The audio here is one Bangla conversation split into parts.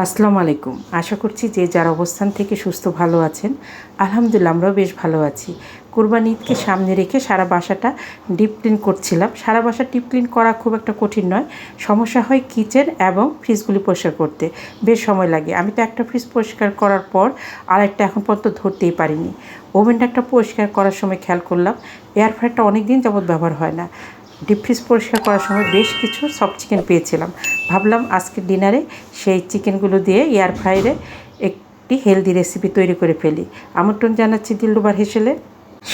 আসসালামু আলাইকুম। আশা করছি যে যার অবস্থান থেকে সুস্থ ভালো আছেন, আলহামদুলিল্লাহ আমরাও বেশ ভালো আছি। কোরবানি ঈদকে সামনে রেখে সারা বাসাটা ডিপ ক্লিন করছিলাম। সারা বাসা ডিপ ক্লিন করা খুব একটা কঠিন নয়। সমস্যা হয় কিচেন এবং ফ্রিজগুলি পরিষ্কার করতে। বেশ সময় লাগে। আমি তো একটা ফ্রিজ পরিষ্কার করার পর আরেকটা এখন পর্যন্ত ধরতেই পারিনি। ওভেনটা একটা পরিষ্কার করার সময় খেয়াল করলাম। এয়ার ফ্রায়ারটা অনেক দিন যাবৎ ব্যবহার হয় না। ডিপ ফ্রিজ পরিষ্কার করার সময় বেশ কিছু সফট চিকেন পেয়েছিলাম। ভাবলাম আজকে ডিনারে সেই চিকেনগুলো দিয়ে এয়ার ফ্রায়ারে একটি হেলদি রেসিপি তৈরি করে ফেলি। আমন্ত্রণ জানাচ্ছি দিলরুবার হেসেলে।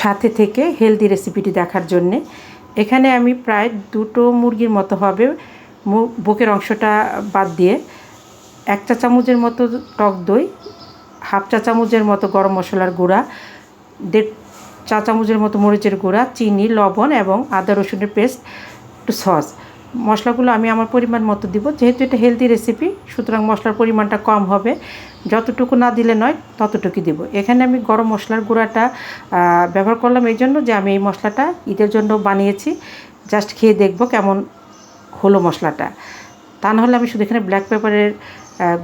সাথে থেকে হেলদি রেসিপিটি দেখার জন্যে। এখানে আমি প্রায় দুটো মুরগির মতো হবে। বুকের অংশটা বাদ দিয়ে এক চা চামচের মতো টক দই, হাফ চা চামচের মতো গরম মশলার গুঁড়া, দেড় চা চামচের মতো মরিচের গুঁড়া, চিনি, লবণ এবং আদা রসুনের পেস্ট, একটু সস। মশলাগুলো আমি আমার পরিমাণ মতো দিব। যেহেতু এটা হেলদি রেসিপি সুতরাং মশলার পরিমাণটা কম হবে। যতটুকু না দিলে নয় ততটুকু দিব। এখানে আমি গরম মশলার গুঁড়াটা ব্যবহার করলাম এই জন্য যে আমি এই মশলাটা ঈদের জন্য বানিয়েছি। জাস্ট খেয়ে দেখব কেমন হলো মশলাটা। তা নাহলে আমি শুধু এখানে ব্ল্যাক পেপারের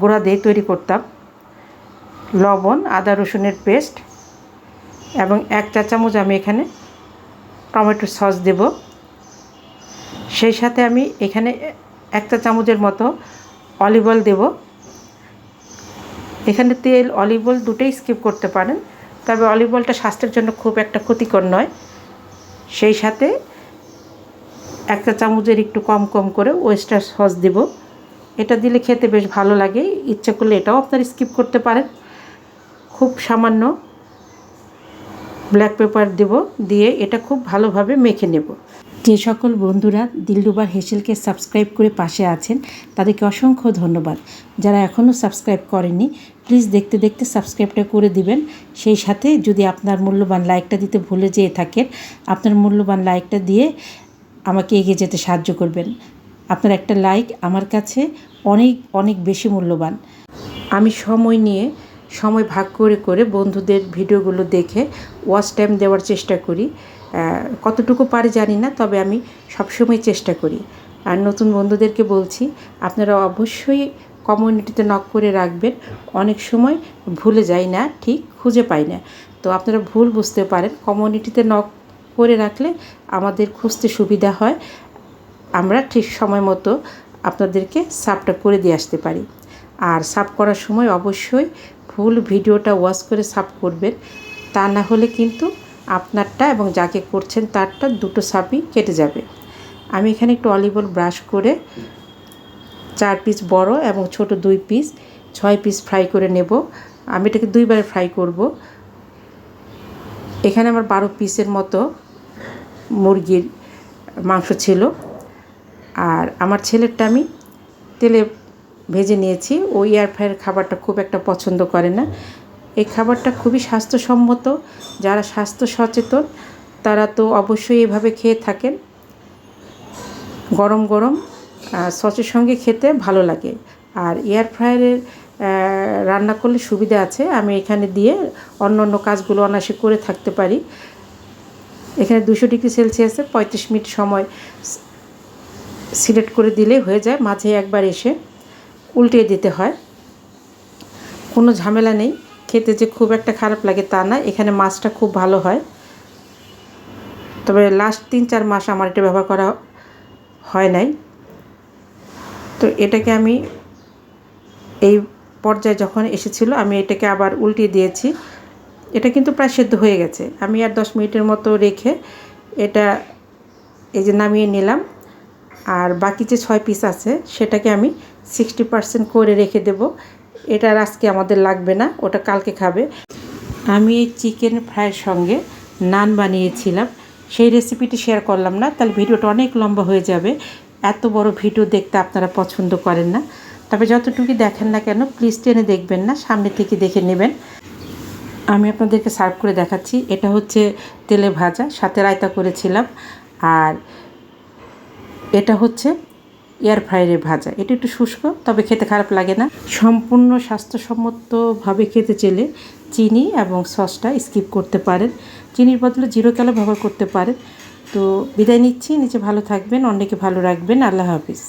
গুঁড়া দিয়ে তৈরি করতাম। লবণ, আদা রসুনের পেস্ট এবং এক চা চামচ আমি এখানে টমেটো সস দেব। সেই সাথে আমি এখানে এক চা চামচের মতো অলিভ অয়েল দেব। এখানে তেল অলিভ অয়েল দুটোই স্কিপ করতে পারেন। তবে অলিভ অয়েলটা স্বাস্থ্যের জন্য খুব একটা ক্ষতিকর নয়। সেই সাথে এক চা চামচের একটু কম কম করে ওয়েস্টার সস দেব। এটা দিলে খেতে বেশ ভালো লাগে। ইচ্ছে করলে এটাও আপনারা স্কিপ করতে পারেন। খুব সামান্য ব্ল্যাক পেপার দেব, দিয়ে এটা খুব ভালোভাবে মেখে নেব। যে সকল বন্ধুরা দিলরুবার হেসেলকে সাবস্ক্রাইব করে পাশে আছেন, তাদেরকে অসংখ্য ধন্যবাদ। যারা এখনও সাবস্ক্রাইব করেনি প্লিজ দেখতে দেখতে সাবস্ক্রাইবটা করে দিবেন। সেই সাথে যদি আপনার মূল্যবান লাইকটা দিতে ভুলে যেয়ে থাকেন, আপনার মূল্যবান লাইকটা দিয়ে আমাকে এগিয়ে যেতে সাহায্য করবেন। আপনার একটা লাইক আমার কাছে অনেক অনেক বেশি মূল্যবান। আমি সময় নিয়ে সময় ভাগ করে করে বন্ধুদের ভিডিওগুলো দেখে ওয়াচ টাইম দেওয়ার চেষ্টা করি। কতটুকু পারি জানি না, তবে আমি সবসময় চেষ্টা করি। আর নতুন বন্ধুদেরকে বলছি, আপনারা অবশ্যই কমিউনিটিতে নক করে রাখবেন। অনেক সময় ভুলে যাই না, ঠিক খুঁজে পাই না। তো আপনারা ভুল বুঝতে পারেন কমিউনিটিতে নক করে রাখলে আমাদের খুঁজতে সুবিধা হয়। আমরা ঠিক সময় মতো আপনাদেরকে সাবটা করে দিয়ে আসতে পারি। আর সাব করার সময় অবশ্যই ফুল ভিডিওটা ওয়াচ করে সাব করবেন। তা না হলে কিন্তু আপনারটা এবং যাকে করছেন তারটা দুটো সাপই কেটে যাবে। আমি এখানে একটু অলিভ অয়েল ব্রাশ করে চার পিস বড় এবং ছোট দুই পিস ছয় পিস ফ্রাই করে নেব। আমি এটাকে দুইবার ফ্রাই করব। এখানে আমার বারো পিসের মতো মুরগির মাংস ছিল। আর আমার ছেলেরটা আমি তেলে ভেজে নিয়েছি। ও এয়ার ফ্রায়ার খাবারটা খুব একটা পছন্দ করে না। এই খাবারটা খুবই স্বাস্থ্যসম্মত। যারা স্বাস্থ্য সচেতন, তারা তো অবশ্যই এভাবে খেয়ে থাকেন। গরম গরম সসের সঙ্গে খেতে ভালো লাগে। আর এয়ার ফ্রায়ারের রান্না করলে সুবিধা আছে। আমি এখানে দিয়ে অন্য অন্য কাজগুলো অনায়াসে করে থাকতে পারি। এখানে দুশো ডিগ্রি সেলসিয়াসে পঁয়ত্রিশ মিনিট সময় সিলেক্ট করে দিলেই হয়ে যায়। মাঝে একবার এসে উল্টিয়ে দিতে হয়। কোনো ঝামেলা নেই। খেতে যে খুব একটা খারাপ লাগে তা না। এখানে মাছটা খুব ভালো হয়। তবে লাস্ট তিন চার মাস আমার এটা ব্যবহার করা হয় নাই। তো এটাকে আমি এই পর্যায়ে যখন এসেছিল, আমি এটাকে আবার উল্টিয়ে দিয়েছি। এটা কিন্তু প্রায় সেদ্ধ হয়ে গেছে। আমি আর দশ মিনিটের মতো রেখে এটা এই যে নামিয়ে নিলাম। আর বাকি যে ছয় পিস আছে, সেটাকে আমি সিক্সটি পার্সেন্ট করে রেখে দেব। এটা আজকে আমাদের লাগবে না, ওটা কালকে খাবে। আমি এই চিকেন ফ্রাইয়ের সঙ্গে নান বানিয়েছিলাম। সেই রেসিপিটি শেয়ার করলাম না, তাহলে ভিডিওটা অনেক লম্বা হয়ে যাবে। এত বড় ভিডিও দেখতে আপনারা পছন্দ করেন না। তবে যতটুকু দেখেন না কেন প্লিজ টেনে দেখবেন না, সামনে থেকে দেখে নেবেন। আমি আপনাদেরকে সার্ভ করে দেখাচ্ছি। এটা হচ্ছে তেলে ভাজা, সাথে রায়তা করেছিলাম। আর এটা হচ্ছে এয়ার ফ্রায়ারে ভাজা। এটা একটু শুষ্ক, তবে খেতে খারাপ লাগে না। সম্পূর্ণ স্বাস্থ্যসম্মতভাবে খেতে চেলে চিনি এবং সসটা স্কিপ করতে পারেন। চিনির বদলে জিরো ক্যালো ব্যবহার করতে পারেন। তো বিদায় নিচ্ছি, নিচে ভালো থাকবেন অনেকে ভালো রাখবেন। আল্লাহ হাফিজ।